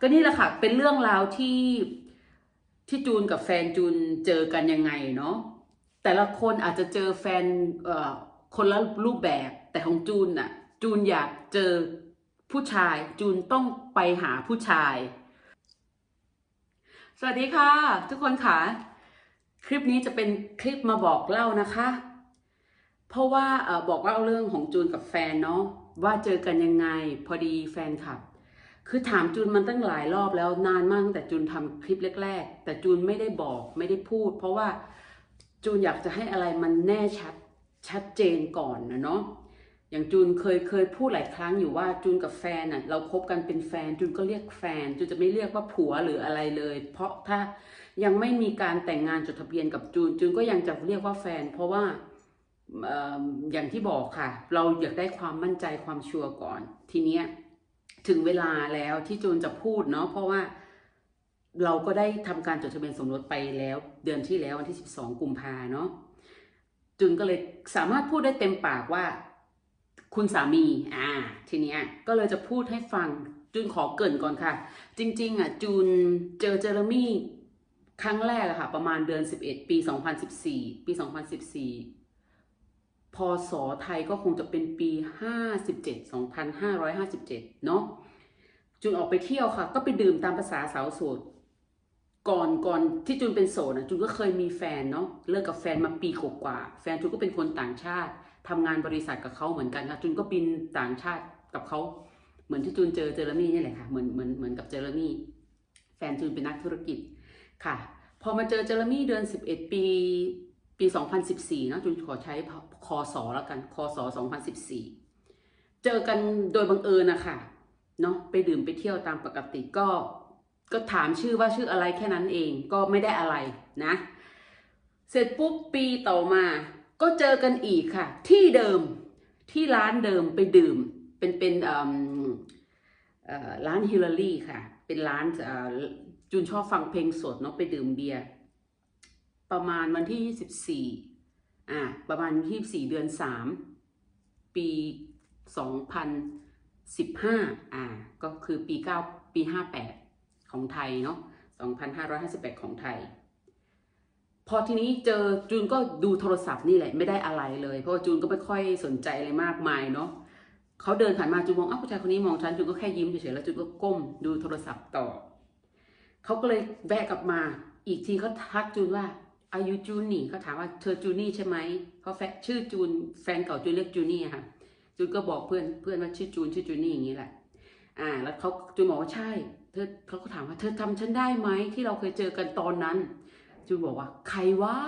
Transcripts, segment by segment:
ก็นี่แหละค่ะ เป็นเรื่องราวที่ที่จูนกับแฟนจูนเจอกันยังไงเนาะแต่ละคนอาจจะเจอแฟนเอ่อคนละรูปแบบแต่ของจูนน่ะจูนอยากเจอผู้ชาย จูนต้องไปหาผู้ชาย สวัสดีค่ะ ทุกคนค่ะ คลิปนี้จะเป็นคลิปมาบอกเล่านะคะ เพราะว่าอบอกเล่าเรื่องของจูนกับแฟนเนาะว่าเจอกันยังไง พอดีแฟนคลับ คือถามจูนมันตั้งหลายรอบแล้วนานมากตั้งแต่จูนทำคลิปแรก ๆ แต่จูนไม่ได้บอกไม่ได้พูด เพราะว่าจูนอยากจะให้อะไรมันแน่ชัดชัดเจนก่อนนะเนาะอย่างจูนเคยเคยพูดหลายครั้งอยู่ว่าจูนกับแฟนน่ะเราคบกันเป็นแฟนจูนก็เรียกแฟนจูนจะไม่เรียกว่าผัวหรืออะไรเลย เพราะถ้ายังไม่มีการแต่งงานจดทะเบียนกับจูน จูนก็ยังจะเรียกว่าแฟน เพราะว่าอออย่างที่บอกค่ะ เราอยากได้ความมั่นใจความชัวร์ก่อนทีเนี้ย ถึงเวลาแล้วที่จูนจะพูดเนาะเพราะว่าเราก็ได้ทำการจดทะเบียนสมรสไปแล้ว เดือนที่แล้ววันที่ 12 กุมภาเนาะจูนก็เลยสามารถพูดได้เต็มปากว่า คุณสามี อ่า ทีเนี้ยก็เลยจะพูดให้ฟังจูนขอเกินก่อนค่ะ จริง ๆ อะ จูนเจอเจอร์มี่ครั้งแรกอะค่ะ ประมาณเดือน 11 ปี 2014 ปี 2014 พศไทยก็คงจะเป็นปี 57 2557 เนาะ จูนออกไปเที่ยวค่ะ ก็ไปดื่มตามภาษาสาวโสดก่อนก่อนที่จูนเป็นโสดนะจูนก็เคยมีแฟนเนาะเลิกกับแฟนมาปีกว่าแฟนจูนก็เป็นคนต่างชาติทำงานบริษัทกับเขาเหมือนกันค่ะจูนก็บินต่างชาติกับเขาเหมือนที่จูนเจอเจอร์มี่นี่แหละค่ะเหมือนเหมือนเหมือนกับเจอร์มี่แฟนจูนเป็นนักธุรกิจค่ะ พอมาเจอเจอร์มี่เดือน 11 ปีปี 2014เนะจูนขอใช้คอสอแล้วกันคอสอ2014 เจอกันโดยบังเอิญนะคะ เนาะไปดื่มไปเที่ยวตามปกติก็ ก็ถามชื่อว่าชื่ออะไรแค่นั้นเองก็ไม่ได้อะไรนะ เสร็จปุ๊บปีต่อมา ก็เจอกันอีกค่ะ ที่เดิมที่ร้านเดิมไปดื่มเป็นเป็นอ่อเอ่อร้านฮิลลารีค่ะ เป็นร้านจูนชอบฟังเพลงสดเนาะไปดื่มเบียร์ประมาณวันที่ยี่สิบสี่อ่าประมาณยี่สิบสี่เดือนสามปีส องพันสิบห้าอ่าก็คือปีเก้าปีห้าแปดของไทยเนาะสองพันห้าร้อยห้าสิบแปดของไทย พอทีนี้เจอจูนก็ดูโทรศัพท์นี่แหละไม่ได้อะไรเลย เพราะว่าจูนก็ไม่ค่อยสนใจอะไรมากมายเนาะเขาเดินผ่านมาจูนมองอ้าวผู้ชายคนนี้มองฉันจูนก็แค่ยิ้มเฉยๆแล้วจูนก็ก้มดูโทรศัพท์ต่อเขาก็เลยแวะกลับมาอีกทีเขาทักจูนว่าอายุจูนนี่เขาถามว่าเธอจูนี่ใช่ไหมเพราะแฟชื่อจูนแฟนเก่าจูนเรียกจูนี่อะค่ะ จูนก็บอกเพื่อนเพื่อนว่าชื่อจูนชื่อจูนี่อย่างนี้แหละ อ่า แล้วเขาจูนบอกว่าใช่ เธอเขาก็ถามว่าเธอทำฉันได้ไหมที่เราเคยเจอกันตอนนั้น จูนบอกว่า ใครว่า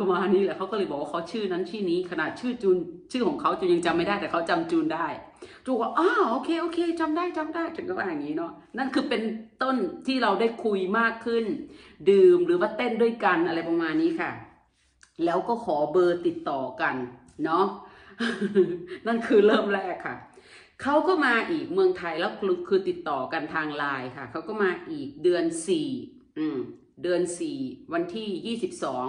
ประมาณนี้แหละเขาก็เลยบอกว่าเขาชื่อนั้นชื่อนี้ขนาดชื่อจูนชื่อของเขาจูนยังจำไม่ได้แต่เขาจำจูนได้ จูนบอกว่าอ้าวโอเคโอเคจำได้จำได้จูนก็ว่าอย่างนี้เนาะนั่นคือเป็นต้นที่เราได้คุยมากขึ้น ดื่มหรือว่าเต้นด้วยกันอะไรประมาณนี้ค่ะ แล้วก็ขอเบอร์ติดต่อกันเนาะ นั่นคือเริ่มแรกค่ะเขาก็มาอีกเมืองไทยแล้วคือติดต่อกันทางไลน์ค่ะเขาก็มาอีกเดือนสี่อืมเดือนสี่วันที่ยี่สิบสอง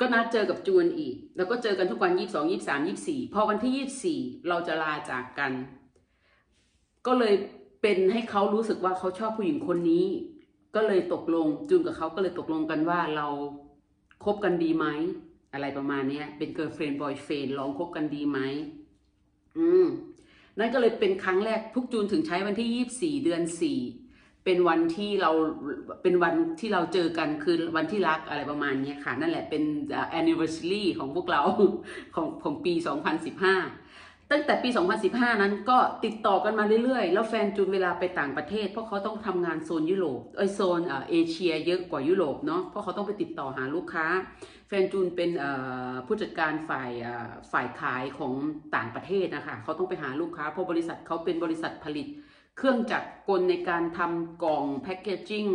ก็นัดเจอกับจูนอีก แล้วก็เจอกันทุกวันยี่สองยี่สามยี่สี่พอวันที่ยี่สี่เราจะลาจากกัน ก็เลยเป็นให้เขารู้สึกว่าเขาชอบผู้หญิงคนนี้ ก็เลยตกลงจูนกับเขาก็เลยตกลงกันว่าเราคบกันดีไหม อะไรประมาณนี้เป็นเกิร์ลเฟรนด์บอยเฟรนลองคบกันดีไหมอืมนั่นก็เลยเป็นครั้งแรกทุกจูนถึงใช้วันที่ยี่สี่เดือนสี่เป็นวันที่เราเป็นวันที่เราเจอกันคือวันที่รักอะไรประมาณนี้ค่ะ นั่นแหละเป็นอ่า anniversary ของพวกเราของของปี 2015 ตั้งแต่ปี 2015 นั้นก็ติดต่อกันมาเรื่อยๆ แล้วแฟนจูนเวลาไปต่างประเทศ เพราะเขาต้องทำงานโซนยุโรปเอ้ยโซนเอเชียเยอะกว่ายุโรปเนาะเพราะเขาต้องไปติดต่อหาลูกค้า แฟนจูนเป็นผู้จัดการฝ่ายฝ่ายขายของต่างประเทศนะคะเขาต้องไปหาลูกค้าเพราะบริษัทเขาเป็นบริษัทผลิต เครื่องจักรกลในการทำกล่องแพคเกจิ้ง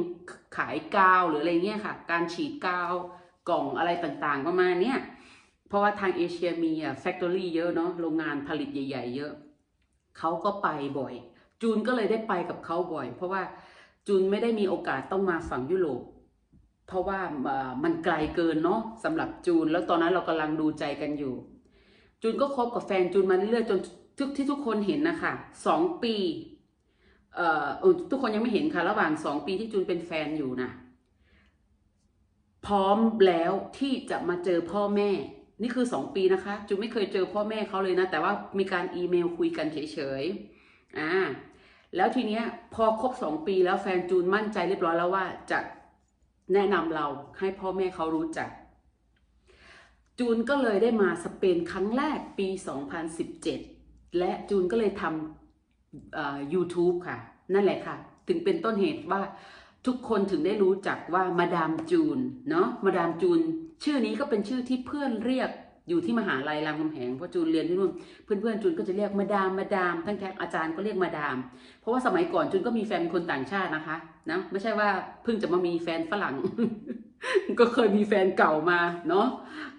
ขายกาวหรืออะไรเงี้ยค่ะ การฉีดกาวกล่องอะไรต่างๆ ประมาณเนี้ย เพราะว่าทางเอเชียมีอะแฟคทอรี่เยอะเนาะโรงงานผลิตใหญ่ ๆ เยอะเขาก็ไปบ่อย จูนก็เลยได้ไปกับเขาบ่อย เพราะว่าจูนไม่ได้มีโอกาสต้องมาฝั่งยุโรปเพราะว่ามันไกลเกินเนาะสำหรับจูน แล้วตอนนั้นเรากำลังดูใจกันอยู่ จูนก็คบกับแฟนจูนมาเรื่อยๆจนทุกที่ทุกคนเห็นนะคะสองปีเอ่อทุกคนยังไม่เห็นค่ะ ระหว่างสองปีที่จูนเป็นแฟนอยู่นะพร้อมแล้วที่จะมาเจอพ่อแม่ นี่คือสองปีนะคะจูนไม่เคยเจอพ่อแม่เขาเลยนะ แต่ว่ามีการอีเมลคุยกันเฉยๆอ่าแล้วทีเนี้ยพอครบสองปีแล้วแฟนจูนมั่นใจเรียบร้อยแล้วว่าจะแนะนำเราให้พ่อแม่เขารู้จัก จูนก็เลยได้มาสเปนครั้งแรกปี 2017 และจูนก็เลยทำอ่อ YouTube ค่ะ นั่นแหละค่ะ ถึงเป็นต้นเหตุว่าทุกคนถึงได้รู้จักว่ามาดามจูนเนาะมาดามจูน ชื่อนี้ก็เป็นชื่อที่เพื่อนเรียกอยู่ที่มหาลัยรามคำแหงเพราะจูนเรียนที่นู่นเพื่อนๆจูนก็จะเรียกมาดามมาดามทั้งแท็กอาจารย์ก็เรียกมาดาม เพราะว่าสมัยก่อนจูนก็มีแฟนคนต่างชาตินะคะนะไม่ใช่ว่าเพิ่งจะมามีแฟนฝรั่ง ก็เคยมีแฟนเก่ามาเนาะ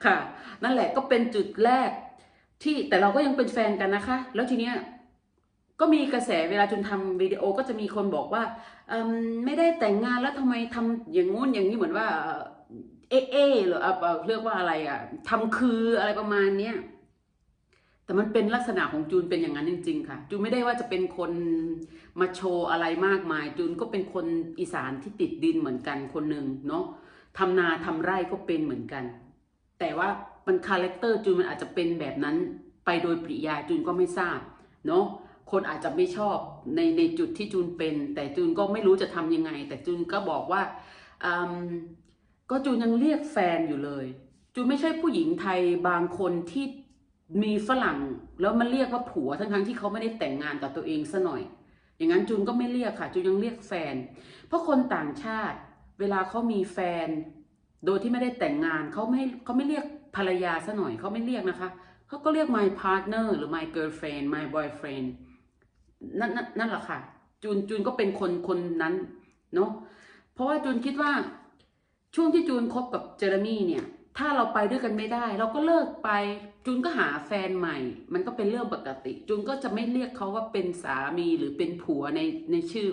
ค่ะ นั่นแหละก็เป็นจุดแรกที่แต่เราก็ยังเป็นแฟนกันนะคะ แล้วทีเนี้ยก็มีกระแสเวลาจุนทำวิดีโอก็จะมีคนบอกว่าไม่ได้แต่งงานแล้วทำไมทำอย่างงู้นอย่างนี้เหมือนว่า เอเอหรือเอ่อเรียกว่าอะไรอะทำคืออะไรประมาณเนี้ยแต่มันเป็นลักษณะของจูนเป็นอย่างนั้นจริง ๆ ค่ะ จูนไม่ได้ว่าจะเป็นคนมาโชว์อะไรมากมาย จูนก็เป็นคนอีสานที่ติดดินเหมือนกันคนหนึ่งเนาะทำนาทำไร่ก็เป็นเหมือนกัน แต่ว่ามันคาแรคเตอร์จูนมันอาจจะเป็นแบบนั้นไปโดยปริยายจูนก็ไม่ทราบเนาะคนอาจจะไม่ชอบในในจุดที่จูนเป็น แต่จูนก็ไม่รู้จะทำยังไง แต่จูนก็บอกว่า ก็จูนยังเรียกแฟนอยู่เลย จูนไม่ใช่ผู้หญิงไทยบางคนที่มีฝรั่ง แล้วมันเรียกว่าผัวทั้งทั้งที่เขาไม่ได้แต่งงานกับตัวเองซะหน่อย อย่างนั้นจูนก็ไม่เรียกค่ะ จูนยังเรียกแฟน เพราะคนต่างชาติ เวลาเขามีแฟน โดยที่ไม่ได้แต่งงานเขาไม่เขาไม่เรียกภรรยาซะหน่อยเขาไม่เรียกนะคะเขาก็เรียก my partner หรือ my girlfriend my boyfriend นั่นนั่นแหละค่ะ จูนจูนก็เป็นคนคนนั้นเนาะเพราะว่าจูนคิดว่า ที่จูนคบกับเจอร์มี่เนี่ย ถ้าเราไปด้วยกันไม่ได้ เราก็เลิกไป จูนก็หาแฟนใหม่ มันก็เป็นเรื่องปกติ จูนก็จะไม่เรียกเขาว่าเป็นสามีหรือเป็นผัวในในชื่อ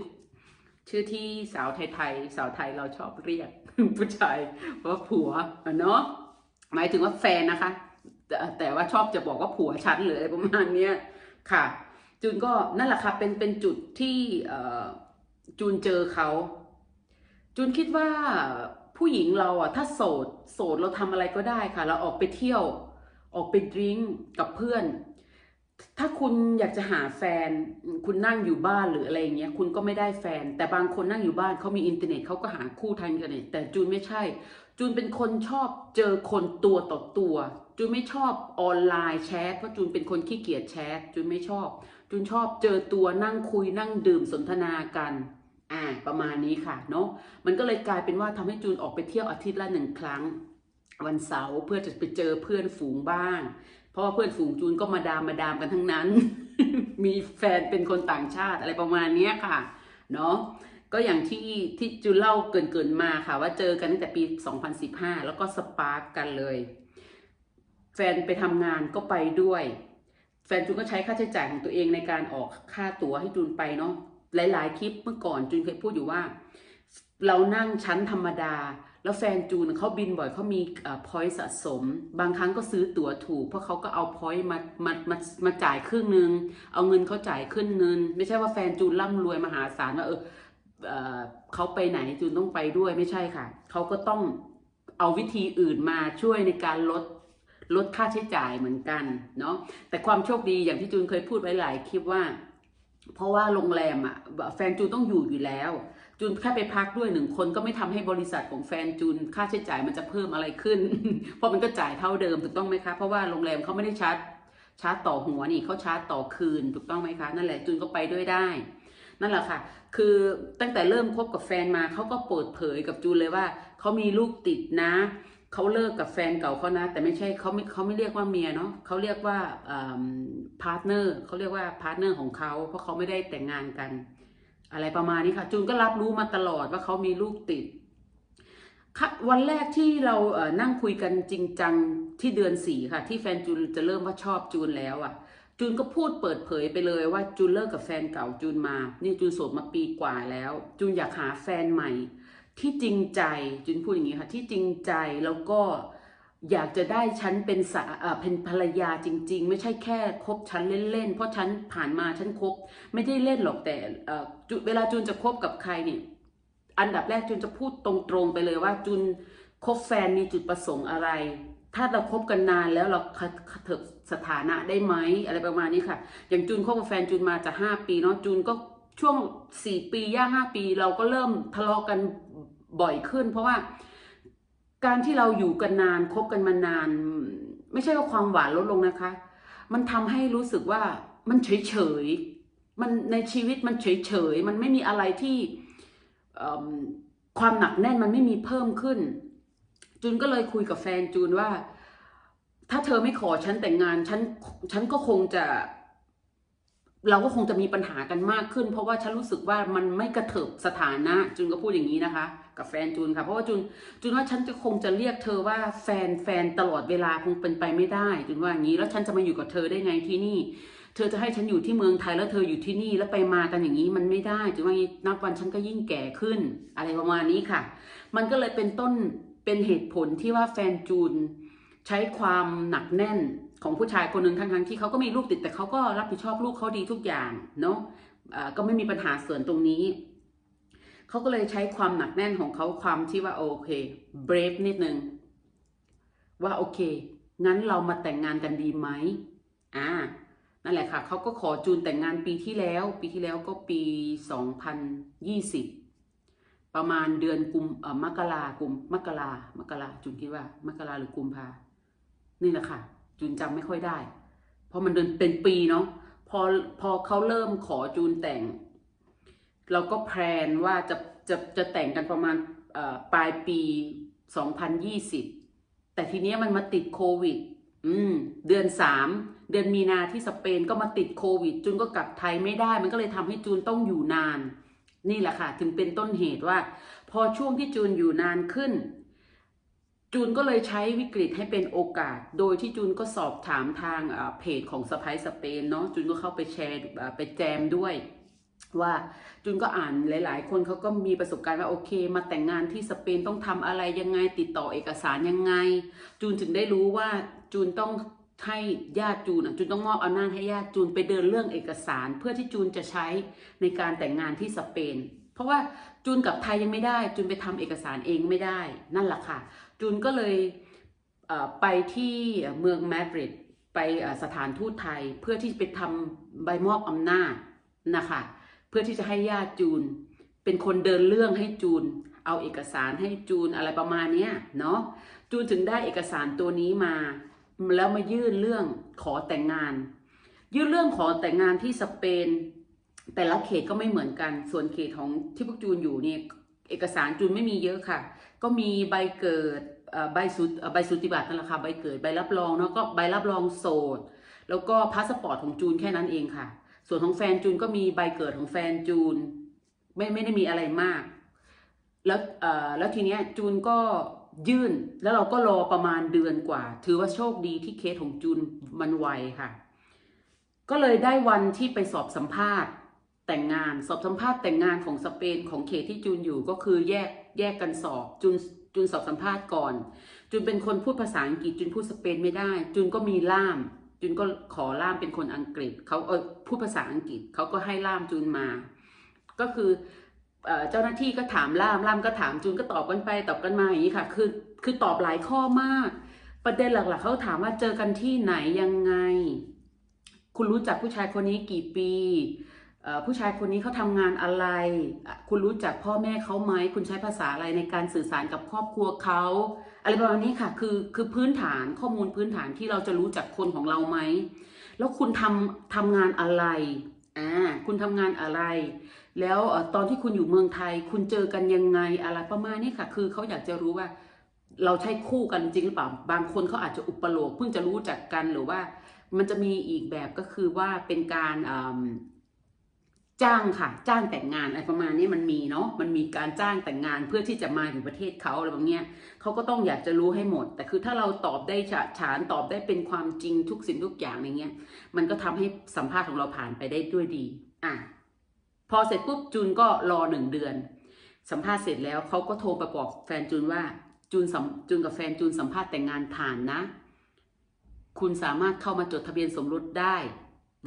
ชื่อที่สาวไทยๆสาวไทยเราชอบเรียกผู้ชายว่าผัวอะเนาะหมายถึงว่าแฟนนะคะแต่แต่ว่าชอบจะบอกว่าผัวฉันหรืออะไรประมาณเนี้ยค่ะ จูนก็นั่นแหละค่ะเป็นเป็นจุดที่จูนเจอเขาจูนคิดว่า ผู้หญิงเราอะถ้าโสดโสดเราทำอะไรก็ได้ค่ะ เราออกไปเที่ยว ออกไปดริงก์กับเพื่อน ถ้าคุณอยากจะหาแฟน คุณนั่งอยู่บ้านหรืออะไรอย่างเงี้ย คุณก็ไม่ได้แฟน แต่บางคนนั่งอยู่บ้านเขามีอินเทอร์เน็ตเขาก็หาคู่ทางอินเทอร์เน็ตแต่จูนไม่ใช่ จูนเป็นคนชอบเจอคนตัวต่อตัว จูนไม่ชอบออนไลน์แชทเพราะจูนเป็นคนขี้เกียจแชทจูนไม่ชอบ จูนชอบเจอตัวนั่งคุยนั่งดื่มสนทนากัน อ่าประมาณนี้ค่ะเนาะมันก็เลยกลายเป็นว่าทำให้จูนออกไปเที่ยวอาทิตย์ละหนึ่งครั้ง วันเสาร์เพื่อจะไปเจอเพื่อนฝูงบ้าง เพราะว่าเพื่อนฝูงจูนก็มาดามมาดามกันทั้งนั้น มีแฟนเป็นคนต่างชาติอะไรประมาณนี้ค่ะเนาะก็อย่างที่ที่จูนเล่าเกินเกินๆมาค่ะ ว่าเจอกันตั้งแต่ปี 2015 แล้วก็สปาร์กกันเลย แฟนไปทำงานก็ไปด้วย แฟนจูนก็ใช้ค่าใช้จ่ายของตัวเองในการออกค่าตั๋วให้จูนไปเนาะ หลายๆ คลิปเมื่อก่อนจูนเคยพูดอยู่ว่า เรานั่งชั้นธรรมดา แล้วแฟนจูนเขาบินบ่อยเขามีพอยต์สะสม บางครั้งก็ซื้อตั๋วถูก เพราะเขาก็เอาพอยต์มามามามาจ่ายครึ่งนึง เอาเงินเขาจ่ายครึ่งนึงไม่ใช่ว่าแฟนจูนร่ำรวยมหาศาลว่าเออเออเขาไปไหนจูนต้องไปด้วยไม่ใช่ค่ะ เขาก็ต้องเอาวิธีอื่นมาช่วยในการลดลดค่าใช้จ่ายเหมือนกันเนาะแต่ความโชคดีอย่างที่จูนเคยพูดไว้หลายคลิปว่า เพราะว่าโรงแรมอะแฟนจูนต้องอยู่อยู่แล้ว จูนแค่ไปพักด้วยหนึ่งคนก็ไม่ทำให้บริษัทของแฟนจูนค่าใช้จ่ายมันจะเพิ่มอะไรขึ้น เพราะมันก็จ่ายเท่าเดิมถูกต้องไหมคะ เพราะว่าโรงแรมเขาไม่ได้ชาร์จชาร์จต่อหัวนี่เขาชาร์จต่อคืนถูกต้องไหมคะ นั่นแหละจูนก็ไปด้วยได้ นั่นแหละค่ะ คือตั้งแต่เริ่มคบกับแฟนมาเขาก็เปิดเผยกับจูนเลยว่าเขามีลูกติดนะ เขาเลิกกับแฟนเก่าเขานะ แต่ไม่ใช่เขาไม่เขาไม่เรียกว่าเมียเนาะเขาเรียกว่าพาร์ทเนอร์เขาเรียกว่าพาร์ทเนอร์ของเขาเพราะเขาไม่ได้แต่งงานกัน อะไรประมาณนี้ค่ะ จูนก็รับรู้มาตลอดว่าเขามีลูกติดวันแรกที่เรานั่งคุยกันจริงจังที่เดือนสี่ค่ะ ที่แฟนจูนจะเริ่มว่าชอบจูนแล้วอะ จูนก็พูดเปิดเผยไปเลยว่าจูนเลิกกับแฟนเก่าจูนมา นี่จูนโสดมาปีกว่าแล้ว จูนอยากหาแฟนใหม่ ที่จริงใจจูนพูดอย่างนี้ค่ะ ที่จริงใจแล้วก็อยากจะได้ฉันเป็นสาเออเป็นภรรยาจริง ๆ ไม่ใช่แค่คบฉันเล่นๆเพราะฉันผ่านมาฉันคบไม่ได้เล่นหรอกแต่เออจุเวลาจูนจะคบกับใครเนี่ยอันดับแรกจูนจะพูดตรงๆไปเลยว่าจูนคบแฟนมีจุดประสงค์อะไร ถ้าเราคบกันนานแล้วเราเถิบสถานะได้ไหมอะไรประมาณนี้ค่ะ อย่างจูนคบกับแฟนจูนมาจะห้าปีเนาะจูนก็ช่วงสี่ปีย่างห้าปี เราก็เริ่มทะเลาะกัน บ่อยขึ้น เพราะว่าการที่เราอยู่กันนานคบกันมานาน ไม่ใช่ว่าความหวานลดลงนะคะ มันทำให้รู้สึกว่ามันเฉยเฉยมันในชีวิตมันเฉยเฉยมันไม่มีอะไรที่ความหนักแน่นมันไม่มีเพิ่มขึ้น จูนก็เลยคุยกับแฟนจูนว่า ถ้าเธอไม่ขอฉันแต่งงานฉันฉันก็คงจะ เราก็คงจะมีปัญหากันมากขึ้น เพราะว่าฉันรู้สึกว่ามันไม่กระเถิบสถานะจูนก็พูดอย่างนี้นะคะ กับแฟนจูนค่ะ เพราะว่าจูนจูนว่าฉันจะคงจะเรียกเธอว่าแฟนแฟนตลอดเวลาคงเป็นไปไม่ได้จูนว่าอย่างนี้ แล้วฉันจะมาอยู่กับเธอได้ไงที่นี่ เธอจะให้ฉันอยู่ที่เมืองไทยแล้วเธออยู่ที่นี่แล้วไปมากันอย่างนี้มันไม่ได้จูนว่าอย่างนี้นับวันฉันก็ยิ่งแก่ขึ้น อะไรประมาณนี้ค่ะ มันก็เลยเป็นต้นเป็นเหตุผลที่ว่าแฟนจูนใช้ความหนักแน่น ของผู้ชายคนหนึ่งทั้งๆที่เขาก็มีลูกติดแต่เขาก็รับผิดชอบลูกเขาดีทุกอย่างเนาะก็ไม่มีปัญหาส่วนตรงนี้เขาก็เลยใช้ความหนักแน่นของเขาความที่ว่าโอเคเบรฟนิดนึงว่าโอเค งั้นเรามาแต่งงานกันดีไหมอ่านั่นแหละค่ะเขาก็ขอจูนแต่งงานปีที่แล้ว ปีที่แล้วก็ปี 2020 ประมาณเดือนกุมเอ่อมกรากุมมกรามกราจูนคิดว่ามกราหรือกุมภานี่แหละค่ะ จูนจำไม่ค่อยได้ เพราะมันเดินเป็นปีเนาะพอพอเขาเริ่มขอจูนแต่ง เราก็แพลนว่าจะจะจะแต่งกันประมาณปลายปี 2020 แต่ทีเนี้ยมันมาติดโควิด อืม เดือนสามเดือนมีนาที่สเปนก็มาติดโควิด จูนก็กลับไทยไม่ได้ มันก็เลยทำให้จูนต้องอยู่นาน นี่แหละค่ะ ถึงเป็นต้นเหตุว่า พอช่วงที่จูนอยู่นานขึ้น จูนก็เลยใช้วิกฤตให้เป็นโอกาส โดยที่จูนก็สอบถามทางเพจของสไปซ์สเปนเนาะจูนก็เข้าไปแชร์ไปแจมด้วยว่าจูนก็อ่านหลาย ๆ คนเขาก็มีประสบการณ์ว่าโอเค มาแต่งงานที่สเปนต้องทำอะไรยังไงติดต่อเอกสารยังไง จูนถึงได้รู้ว่าจูนต้องให้ญาติจูนอะจูนต้องมอบอำนาจให้ญาติจูนไปเดินเรื่องเอกสาร เพื่อที่จูนจะใช้ในการแต่งงานที่สเปน เพราะว่าจูนกับไทยยังไม่ได้ จูนไปทำเอกสารเองไม่ได้ นั่นแหละค่ะ จูนก็เลยไปที่เมืองมาดริดไปสถานทูตไทยเพื่อที่จะไปทำใบมอบอำนาจนะคะเพื่อที่จะให้ญาติจูน เป็นคนเดินเรื่องให้จูน เอาเอกสารให้จูนอะไรประมาณนี้เนาะจูนถึงได้เอกสารตัวนี้มา แล้วมายื่นเรื่องขอแต่งงาน ยื่นเรื่องขอแต่งงานที่สเปน แต่ละเขตก็ไม่เหมือนกัน ส่วนเขตของที่พวกจูนอยู่เนี่ย เอกสารจูนไม่มีเยอะค่ะ ก็มีใบเกิดใบสุใบสุติบัตรนั่นแหละค่ะใบเกิดใบรับรองเนาะก็ใบรับรองโสดแล้วก็พาสปอร์ตของจูนแค่นั้นเองค่ะ ส่วนของแฟนจูนก็มีใบเกิดของแฟนจูน ไม่ไม่ได้มีอะไรมาก แล้วแล้วทีเนี้ยจูนก็ยื่นแล้วเราก็รอประมาณเดือนกว่า ถือว่าโชคดีที่เคสของจูนมันไวค่ะ ก็เลยได้วันที่ไปสอบสัมภาษณ์ แต่งงานสอบสัมภาษณ์แต่งงานของสเปนของเขตที่จูนอยู่ก็คือแยกแยกกันสอบจูนจูนสอบสัมภาษณ์ก่อน จูนเป็นคนพูดภาษาอังกฤษจูนพูดสเปนไม่ได้ จูนก็มีล่าม จูนก็ขอล่ามเป็นคนอังกฤษเขาเออพูดภาษาอังกฤษเขาก็ให้ล่ามจูนมา ก็คือเจ้าหน้าที่ก็ถามล่ามล่ามก็ถามจูนก็ตอบกันไปตอบกันมาอย่างนี้ค่ะ คือคือตอบหลายข้อมาก ประเด็นหลักๆเขาถามว่าเจอกันที่ไหนยังไง คุณรู้จักผู้ชายคนนี้กี่ปี ผู้ชายคนนี้เขาทำงานอะไร คุณรู้จักพ่อแม่เขาไหม คุณใช้ภาษาอะไรในการสื่อสารกับครอบครัวเขา อะไรประมาณนี้ค่ะ คือคือพื้นฐานข้อมูลพื้นฐานที่เราจะรู้จักคนของเราไหม แล้วคุณทำทำงานอะไร อ่า คุณทำงานอะไร แล้วตอนที่คุณอยู่เมืองไทย คุณเจอกันยังไงอะไรประมาณนี้ค่ะ คือเขาอยากจะรู้ว่า เราใช่คู่กันจริงหรือเปล่า บางคนเขาอาจจะอุปโลกเพิ่งจะรู้จักกันหรือว่า มันจะมีอีกแบบก็คือว่าเป็นการอืม จ้างค่ะ จ้างแต่งงานอะไรประมาณนี้มันมีเนาะมันมีการจ้างแต่งงานเพื่อที่จะมาอยู่ประเทศเขาอะไรแบบเนี้ยเขาก็ต้องอยากจะรู้ให้หมด แต่คือถ้าเราตอบได้ฉะฉานตอบได้เป็นความจริงทุกสิ่งทุกอย่างอย่างเงี้ย มันก็ทำให้สัมภาษณ์ของเราผ่านไปได้ด้วยดี อะพอเสร็จปุ๊บจูนก็รอหนึ่งเดือน สัมภาษณ์เสร็จแล้วเขาก็โทรไปบอกแฟนจูนว่าจูนสัมจูนกับแฟนจูนสัมภาษณ์แต่งงานผ่านนะ คุณสามารถเข้ามาจดทะเบียนสมรสได้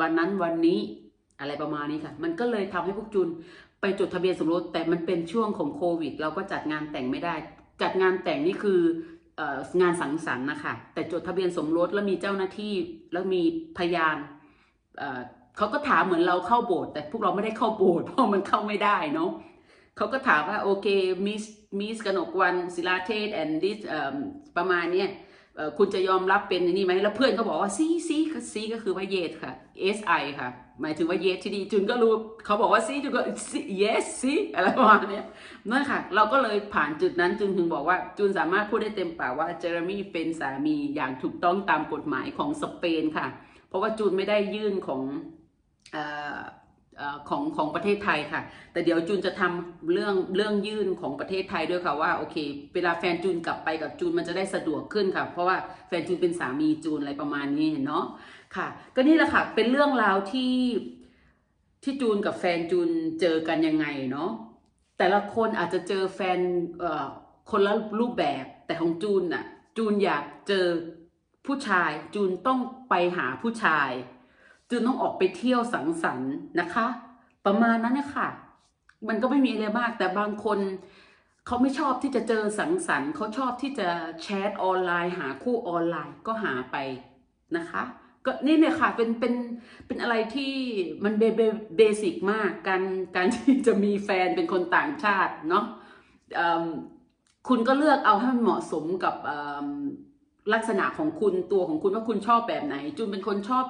วันนั้นวันนี้ อะไรประมาณนี้ค่ะ มันก็เลยทำให้พวกจูนไปจดทะเบียนสมรสแต่มันเป็นช่วงของโควิด เราก็จัดงานแต่งไม่ได้ จัดงานแต่งนี่คืองานสังสรรค์นะคะแต่จดทะเบียนสมรสแล้วมีเจ้าหน้าที่แล้วมีพยานเเขาก็ถามเหมือนเราเข้าโบสถ์แต่พวกเราไม่ได้เข้าโบสถ์เพราะมันเข้าไม่ได้เนาะเขาก็ถามว่าโอเคมิสมิสกนกวันศิลาเทศแอนดิสประมาณเนี้ยคุณจะยอมรับเป็นนี่ไหมแล้วเพื่อนก็บอกว่าซีซีซีก็คือว่าเยสค่ะ S I ค่ะ หมายถึงว่าเยสที่ดีจุนก็รู้เขาบอกว่าซีจุนก็ yes ซีอะไรประมาณนี้นั่นค่ะ เราก็เลยผ่านจุดนั้นจุนถึงบอกว่าจุนสามารถพูดได้เต็มปากว่าเจอร์มี่เป็นสามีอย่างถูกต้องตามกฎหมายของสเปนค่ะ เพราะว่าจูนไม่ได้ยื่นของอ่อเอ่อ ของของประเทศไทยค่ะ แต่เดี๋ยวจูนจะทำเรื่องเรื่องยื่นของประเทศไทยด้วยค่ะว่าโอเค เวลาแฟนจูนกลับไปกับจูนมันจะได้สะดวกขึ้นค่ะ เพราะว่าแฟนจูนเป็นสามีจูนอะไรประมาณนี้เนาะค่ะ ก็นี่แหละค่ะเป็นเรื่องราวที่ที่จูนกับแฟนจูนเจอกันยังไงเนาะแต่ละคนอาจจะเจอแฟนเอ่อคนละรูปแบบแต่ของจูนน่ะจูนอยากเจอผู้ชาย จูนต้องไปหาผู้ชาย จูนต้องออกไปเที่ยวสังสรรค์นะคะ ประมาณนั้นนะคะมันก็ไม่มีอะไรมาก แต่บางคนเขาไม่ชอบที่จะเจอสังสรรค์เขาชอบที่จะแชทออนไลน์ หาคู่ออนไลน์ก็หาไปนะคะ ก็นี่เนี่ยค่ะเป็นเป็นเป็นอะไรที่มันเบเบเบสิกมากการการที่จะมีแฟนเป็นคนต่างชาติเนาะคุณก็เลือกเอาให้มันเหมาะสมกับลักษณะของคุณตัวของคุณว่าคุณชอบแบบไหนจูนเป็นคนชอบ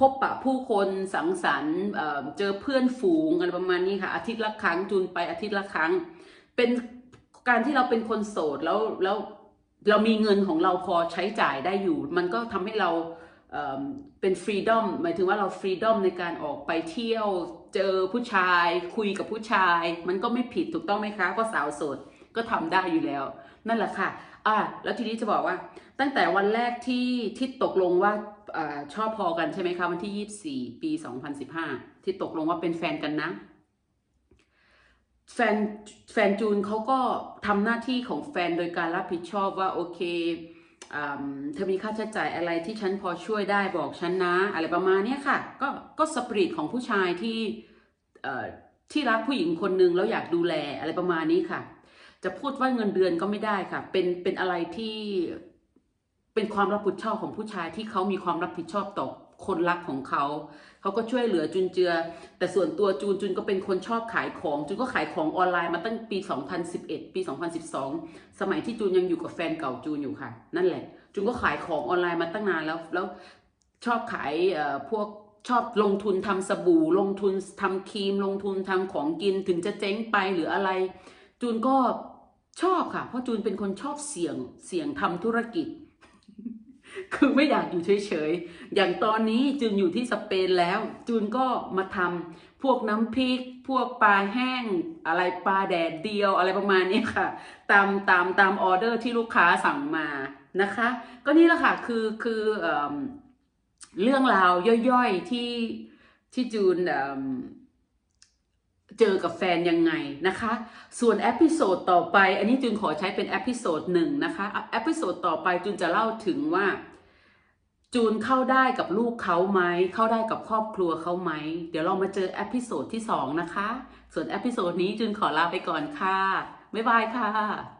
พบปะผู้คนสังสรรค์เจอเพื่อนฝูงอะไรประมาณนี้ค่ะ อาทิตย์ละครั้งจูนไปอาทิตย์ละครั้ง เป็นการที่เราเป็นคนโสดแล้วแล้วเรามีเงินของเราพอใช้จ่ายได้อยู่ มันก็ทำให้เราเเป็นฟรีดอมหมายถึงว่าเราฟรีดอมในการออกไปเที่ยวเจอผู้ชาย คุยกับผู้ชาย มันก็ไม่ผิดถูกต้องไหมคะเพราะสาวโสดก็ทำได้อยู่แล้ว นั่นแหละค่ะ อ่าแล้วทีนี้จะบอกว่า ตั้งแต่วันแรกที่ที่ตกลงว่าอชอบพอกันใช่ไหมคะวันที่24ปี2015ที่ตกลงว่าเป็นแฟนกันนะ แฟนแฟนจูนเขาก็ทำหน้าที่ของแฟนโดยการรับผิดชอบว่าโอเคเธอมีค่าใช้จ่ายอะไรที่ฉันพอช่วยได้บอกฉันนะ อะไรประมาณนี้ค่ะ ก็ก็สปริตของผู้ชายที่ที่รักผู้หญิงคนหนึ่งแล้วอยากดูแลอะไรประมาณนี้ค่ะ จะพูดว่าเงินเดือนก็ไม่ได้ค่ะ เป็นเป็นอะไรที่เป็นความรับผิดชอบของผู้ชายที่เขามีความรับผิดชอบต่อคนรักของเขา เขาก็ช่วยเหลือจุนเจือ แต่ส่วนตัวจูนจูนก็เป็นคนชอบขายของ จูนก็ขายของออนไลน์มาตั้งปี 2011 ปี 2012 สมัยที่จูนยังอยู่กับแฟนเก่าจูนอยู่ค่ะ นั่นแหละ จูนก็ขายของออนไลน์มาตั้งนานแล้ว แล้วชอบขายพวกชอบลงทุนทำสบู่ ลงทุนทำครีม ลงทุนทำของกิน ถึงจะเจ๊งไปหรืออะไร จูนก็ชอบค่ะ เพราะจูนเป็นคนชอบเสี่ยงเสี่ยงทำธุรกิจ คือไม่อยากอยู่เฉยๆ อย่างตอนนี้จูนอยู่ที่สเปนแล้ว จูนก็มาทำพวกน้ำพริก พวกปลาแห้ง อะไรปลาแดดเดียวอะไรประมาณนี้ค่ะ ตามตามตามออเดอร์ที่ลูกค้าสั่งมานะคะ ก็นี่แหละค่ะคือคือเอเรื่องราวย่อยๆที่ที่จูนอ เจอกับแฟนยังไงนะคะ ส่วนเอพิโซดต่อไปอันนี้จูนขอใช้เป็นเอพิโซดหนึ่งนะคะเอพิโซดต่อไปจูนจะเล่าถึงว่า จูนเข้าได้กับลูกเขาไหมเข้าได้กับครอบครัวเขาไหม เดี๋ยวเรามาเจอเอพิโซดที่สองนะคะ ส่วนเอพิโซดนี้จูนขอลาไปก่อนค่ะบ๊ายบายค่ะ